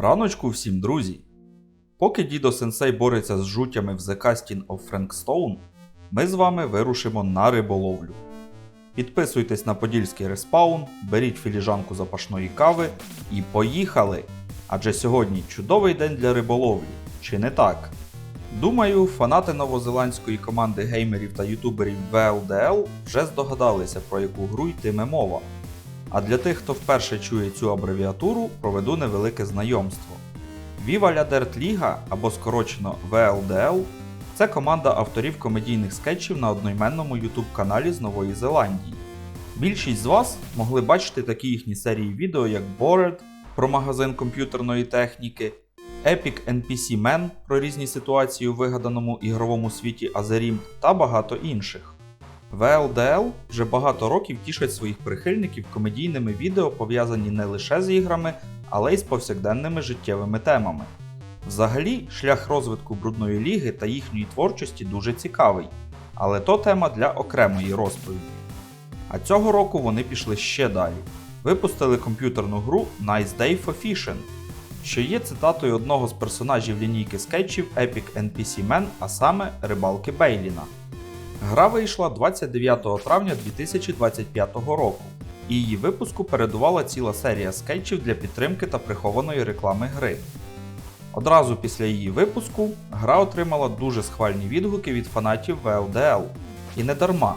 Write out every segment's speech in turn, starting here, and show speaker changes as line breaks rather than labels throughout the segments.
Раночку всім, друзі! Поки дідо Сенсей бореться з жуттями в The Casting of Frankstone, ми з вами вирушимо на риболовлю. Підписуйтесь на подільський респаун, беріть філіжанку запашної кави і поїхали! Адже сьогодні чудовий день для риболовлі, чи не так? Думаю, фанати новозеландської команди геймерів та ютуберів VLDL вже здогадалися, про яку гру йтиме мова. А для тих, хто вперше чує цю абревіатуру, проведу невелике знайомство. Viva La Dirt Liga, або скорочено VLDL, це команда авторів комедійних скетчів на одноіменному YouTube каналі з Нової Зеландії. Більшість з вас могли бачити такі їхні серії відео, як Bored про магазин комп'ютерної техніки, Epic NPC Man про різні ситуації у вигаданому ігровому світі Азерім та багато інших. VLDL вже багато років тішать своїх прихильників комедійними відео, пов'язані не лише з іграми, але й з повсякденними життєвими темами. Взагалі, шлях розвитку брудної ліги та їхньої творчості дуже цікавий, але то тема для окремої розповіді. А цього року вони пішли ще далі. Випустили комп'ютерну гру Nice Day for Fishing, що є цитатою одного з персонажів лінійки скетчів Epic NPC Man, а саме рибалки Бейліна. Гра вийшла 29 травня 2025 року, і її випуску передувала ціла серія скетчів для підтримки та прихованої реклами гри. Одразу після її випуску гра отримала дуже схвальні відгуки від фанатів VLDL. І не дарма.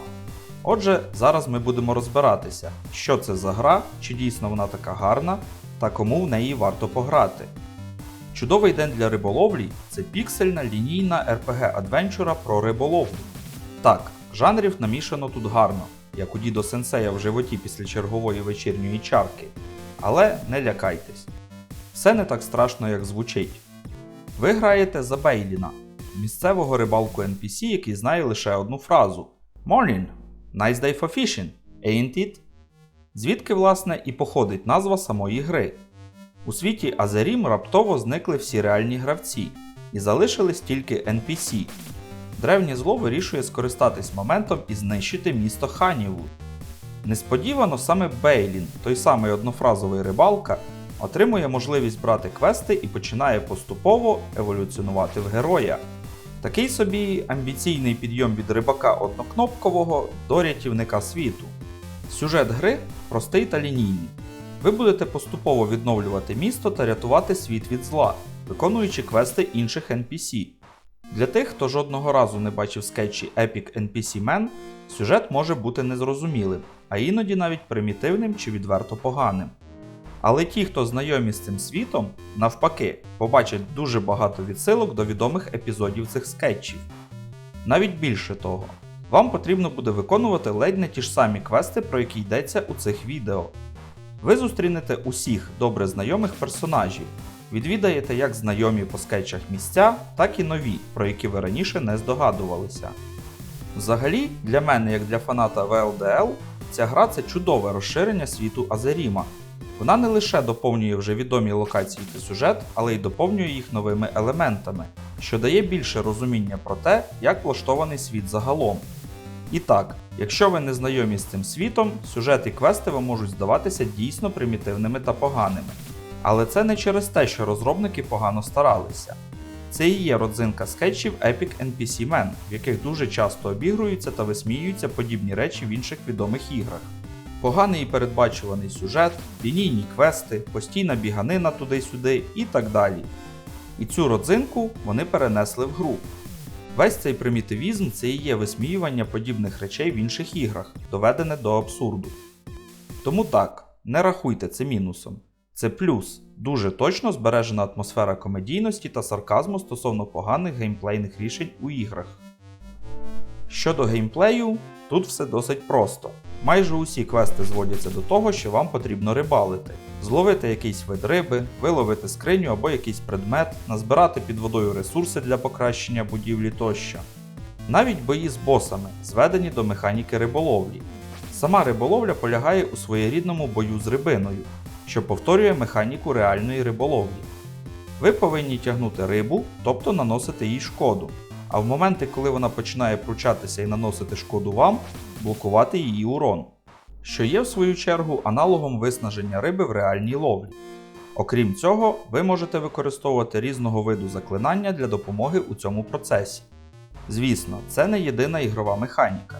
Отже, зараз ми будемо розбиратися, що це за гра, чи дійсно вона така гарна, та кому в неї варто пограти. Чудовий день для риболовлі це піксельна лінійна RPG адвенчура про риболовлю. Так, жанрів намішано тут гарно, як у дідо сенсея в животі після чергової вечірньої чарки. Але не лякайтесь. Все не так страшно, як звучить. Ви граєте за Бейліна, місцевого рибалку NPC, який знає лише одну фразу: Morning! Nice day for fishing, ain't it? Звідки, власне, і походить назва самої гри. У світі Азерім раптово зникли всі реальні гравці, і залишились тільки NPC. Древнє зло вирішує скористатись моментом і знищити місто Ханівуд. Несподівано саме Бейлін, той самий однофразовий рибалка, отримує можливість брати квести і починає поступово еволюціонувати в героя. Такий собі амбіційний підйом від рибака однокнопкового до рятівника світу. Сюжет гри простий та лінійний. Ви будете поступово відновлювати місто та рятувати світ від зла, виконуючи квести інших NPC. Для тих, хто жодного разу не бачив скетчі Epic NPC Man, сюжет може бути незрозумілим, а іноді навіть примітивним чи відверто поганим. Але ті, хто знайомі з цим світом, навпаки, побачать дуже багато відсилок до відомих епізодів цих скетчів. Навіть більше того, вам потрібно буде виконувати ледь не ті ж самі квести, про які йдеться у цих відео. Ви зустрінете усіх добре знайомих персонажів, відвідаєте як знайомі по скетчах місця, так і нові, про які ви раніше не здогадувалися. Взагалі, для мене, як для фаната VLDL, ця гра це чудове розширення світу Азеріма. Вона не лише доповнює вже відомі локації та сюжет, але й доповнює їх новими елементами, що дає більше розуміння про те, як влаштований світ загалом. І так, якщо ви не знайомі з цим світом, сюжет і квести вам можуть здаватися дійсно примітивними та поганими. Але це не через те, що розробники погано старалися. Це і є родзинка скетчів Epic NPC Man, в яких дуже часто обігруються та висміюються подібні речі в інших відомих іграх. Поганий і передбачуваний сюжет, лінійні квести, постійна біганина туди-сюди і так далі. І цю родзинку вони перенесли в гру. Весь цей примітивізм це і є висміювання подібних речей в інших іграх, доведене до абсурду. Тому так, не рахуйте це мінусом. Це плюс, дуже точно збережена атмосфера комедійності та сарказму стосовно поганих геймплейних рішень у іграх. Щодо геймплею, тут все досить просто. Майже усі квести зводяться до того, що вам потрібно рибалити, зловити якийсь вид риби, виловити скриню або якийсь предмет, назбирати під водою ресурси для покращення будівлі тощо. Навіть бої з босами зведені до механіки риболовлі. Сама риболовля полягає у своєрідному бою з рибиною, що повторює механіку реальної риболовлі. Ви повинні тягнути рибу, тобто наносити їй шкоду, а в моменти, коли вона починає пручатися і наносити шкоду вам, блокувати її урон, що є в свою чергу аналогом виснаження риби в реальній ловлі. Окрім цього, ви можете використовувати різного виду заклинання для допомоги у цьому процесі. Звісно, це не єдина ігрова механіка.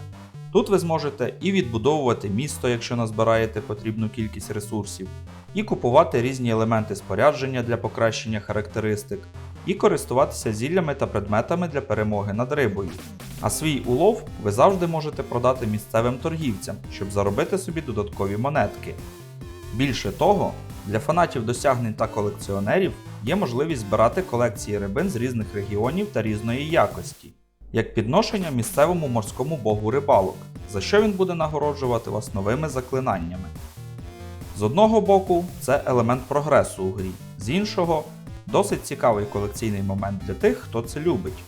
Тут ви зможете і відбудовувати місто, якщо назбираєте потрібну кількість ресурсів, і купувати різні елементи спорядження для покращення характеристик, і користуватися зіллями та предметами для перемоги над рибою. А свій улов ви завжди можете продати місцевим торгівцям, щоб заробити собі додаткові монетки. Більше того, для фанатів досягнень та колекціонерів є можливість збирати колекції рибин з різних регіонів та різної якості, як підношення місцевому морському богу рибалок, за що він буде нагороджувати вас новими заклинаннями. З одного боку, це елемент прогресу у грі, з іншого досить цікавий колекційний момент для тих, хто це любить.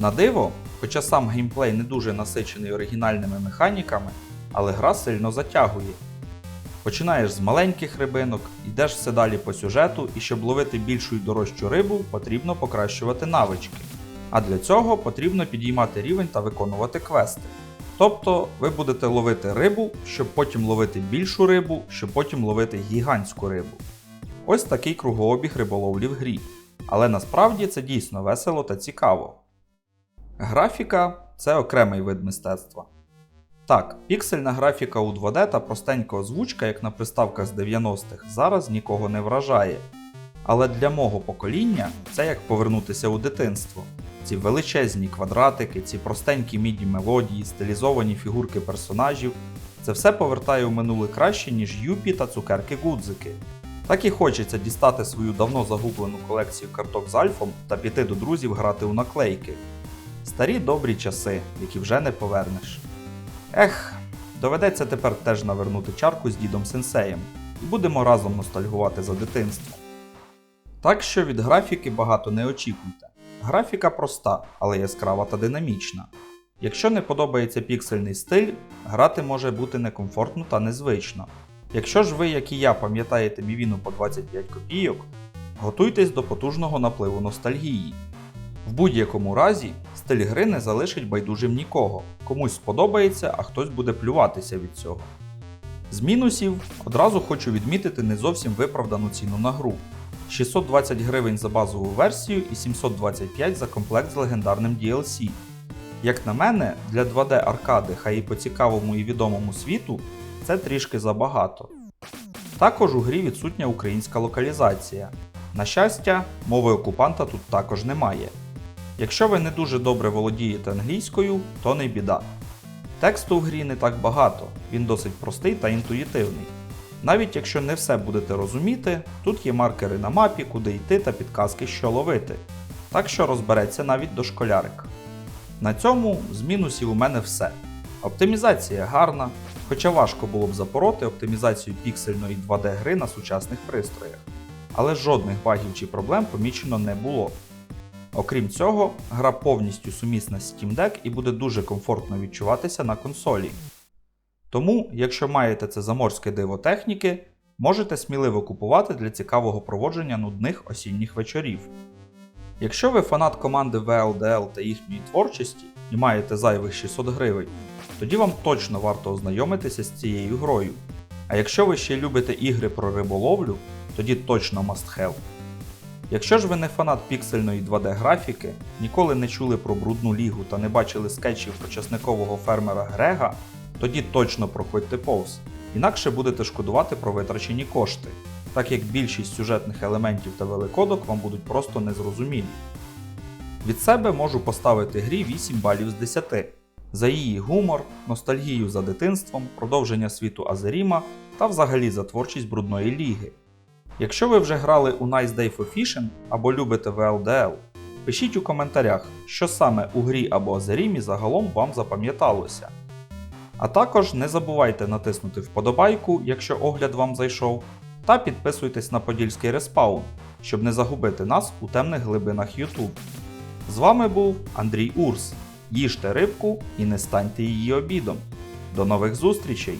На диво, хоча сам геймплей не дуже насичений оригінальними механіками, але гра сильно затягує. Починаєш з маленьких рибинок, йдеш все далі по сюжету, і щоб ловити більшу і дорожчу рибу, потрібно покращувати навички. А для цього потрібно підіймати рівень та виконувати квести. Тобто ви будете ловити рибу, щоб потім ловити більшу рибу, щоб потім ловити гігантську рибу. Ось такий кругообіг риболовлі в грі. Але насправді це дійсно весело та цікаво. Графіка це окремий вид мистецтва. Так, піксельна графіка у 2D та простенька озвучка, як на приставках з 90-х, зараз нікого не вражає. Але для мого покоління це як повернутися у дитинство. Ці величезні квадратики, ці простенькі міді мелодії, стилізовані фігурки персонажів це все повертає у минуле краще, ніж юпі та цукерки гудзики. Так і хочеться дістати свою давно загублену колекцію карток з альфом та піти до друзів грати у наклейки. Старі добрі часи, які вже не повернеш. Ех, доведеться тепер теж навернути чарку з дідом сенсеєм, і будемо разом ностальгувати за дитинство. Так що від графіки багато не очікуйте. Графіка проста, але яскрава та динамічна. Якщо не подобається піксельний стиль, грати може бути некомфортно та незвично. Якщо ж ви, як і я, пам'ятаєте мівіну по 25 копійок, готуйтесь до потужного напливу ностальгії. В будь-якому разі, стиль гри не залишить байдужим нікого, комусь сподобається, а хтось буде плюватися від цього. З мінусів одразу хочу відмітити не зовсім виправдану ціну на гру. 620 гривень за базову версію і 725 за комплект з легендарним DLC. Як на мене, для 2D аркади, хай і по цікавому і відомому світу, це трішки забагато. Також у грі відсутня українська локалізація. На щастя, мови окупанта тут також немає. Якщо ви не дуже добре володієте англійською, то не біда. Тексту в грі не так багато, він досить простий та інтуїтивний. Навіть якщо не все будете розуміти, тут є маркери на мапі, куди йти та підказки, що ловити. Так що розбереться навіть дошколярик. На цьому з мінусів у мене все. Оптимізація гарна, хоча важко було б запороти оптимізацію піксельної 2D гри на сучасних пристроях. Але жодних багів чи проблем помічено не було. Окрім цього, гра повністю сумісна з Steam Deck і буде дуже комфортно відчуватися на консолі. Тому, якщо маєте це заморське диво техніки, можете сміливо купувати для цікавого проводження нудних осінніх вечорів. Якщо ви фанат команди VLDL та їхньої творчості і маєте зайвих 600 гривень, тоді вам точно варто ознайомитися з цією грою. А якщо ви ще любите ігри про риболовлю, тоді точно must have. Якщо ж ви не фанат піксельної 2D графіки, ніколи не чули про брудну лігу та не бачили скетчів про часникового фермера Грега, тоді точно проходьте повз, інакше будете шкодувати про витрачені кошти, так як більшість сюжетних елементів та великодок вам будуть просто незрозумілі. Від себе можу поставити грі 8 балів з 10 за її гумор, ностальгію за дитинством, продовження світу Азеріма та взагалі за творчість брудної ліги. Якщо ви вже грали у Nice Day for Fishing або любите VLDL, пишіть у коментарях, що саме у грі або Азерімі загалом вам запам'яталося. А також не забувайте натиснути вподобайку, якщо огляд вам зайшов, та підписуйтесь на Подільський респаун, щоб не загубити нас у темних глибинах YouTube. З вами був Андрій Урс. Їжте рибку і не станьте її обідом. До нових зустрічей!